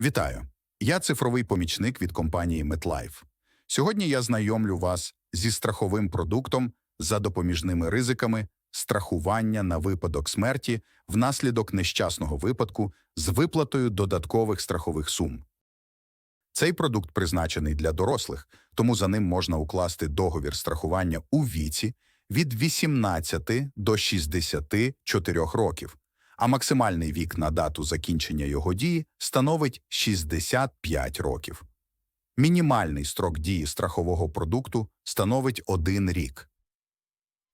Вітаю! Я цифровий помічник від компанії MetLife. Сьогодні я знайомлю вас зі страховим продуктом за допоміжними ризиками страхування на випадок смерті внаслідок нещасного випадку з виплатою додаткових страхових сум. Цей продукт призначений для дорослих, тому за ним можна укласти договір страхування у віці від 18 до 64 років, а максимальний вік на дату закінчення його дії становить 65 років. Мінімальний строк дії страхового продукту становить один рік.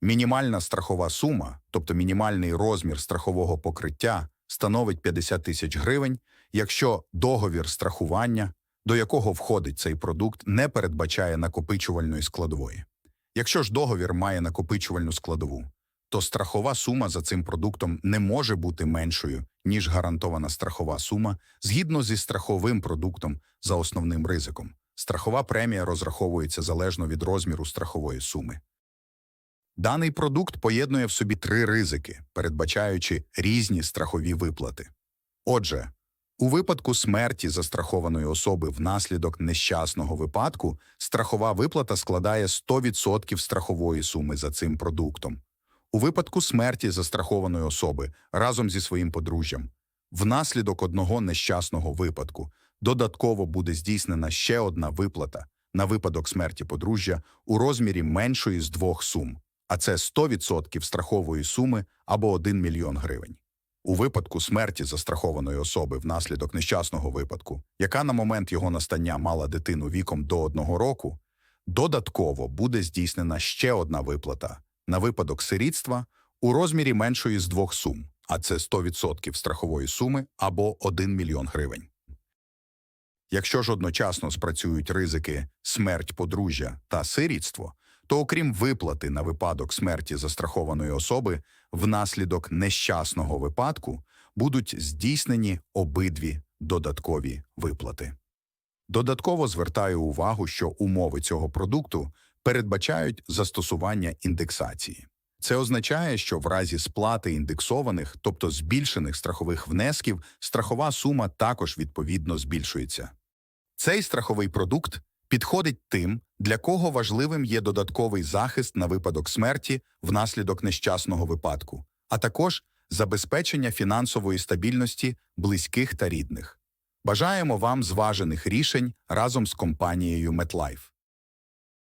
Мінімальна страхова сума, тобто мінімальний розмір страхового покриття, становить 50 тисяч гривень, якщо договір страхування, до якого входить цей продукт, не передбачає накопичувальної складової. Якщо ж договір має накопичувальну складову, то страхова сума за цим продуктом не може бути меншою, ніж гарантована страхова сума згідно зі страховим продуктом за основним ризиком. Страхова премія розраховується залежно від розміру страхової суми. Даний продукт поєднує в собі три ризики, передбачаючи різні страхові виплати. Отже, у випадку смерті застрахованої особи внаслідок нещасного випадку страхова виплата складає 100% страхової суми за цим продуктом. У випадку смерті застрахованої особи разом зі своїм подружжям внаслідок одного нещасного випадку додатково буде здійснена ще одна виплата на випадок смерті подружжя у розмірі меншої з двох сум, а це 100% страхової суми або 1 мільйон гривень. У випадку смерті застрахованої особи внаслідок нещасного випадку, яка на момент його настання мала дитину віком до одного року, додатково буде здійснена ще одна виплата на випадок сирітства у розмірі меншої з двох сум, а це 100% страхової суми або 1 мільйон гривень. Якщо ж одночасно спрацюють ризики смерть подружжя та сирітство, то окрім виплати на випадок смерті застрахованої особи внаслідок нещасного випадку будуть здійснені обидві додаткові виплати. Додатково звертаю увагу, що умови цього продукту передбачають застосування індексації. Це означає, що в разі сплати індексованих, тобто збільшених страхових внесків, страхова сума також відповідно збільшується. Цей страховий продукт підходить тим, для кого важливим є додатковий захист на випадок смерті внаслідок нещасного випадку, а також забезпечення фінансової стабільності близьких та рідних. Бажаємо вам зважених рішень разом з компанією MetLife.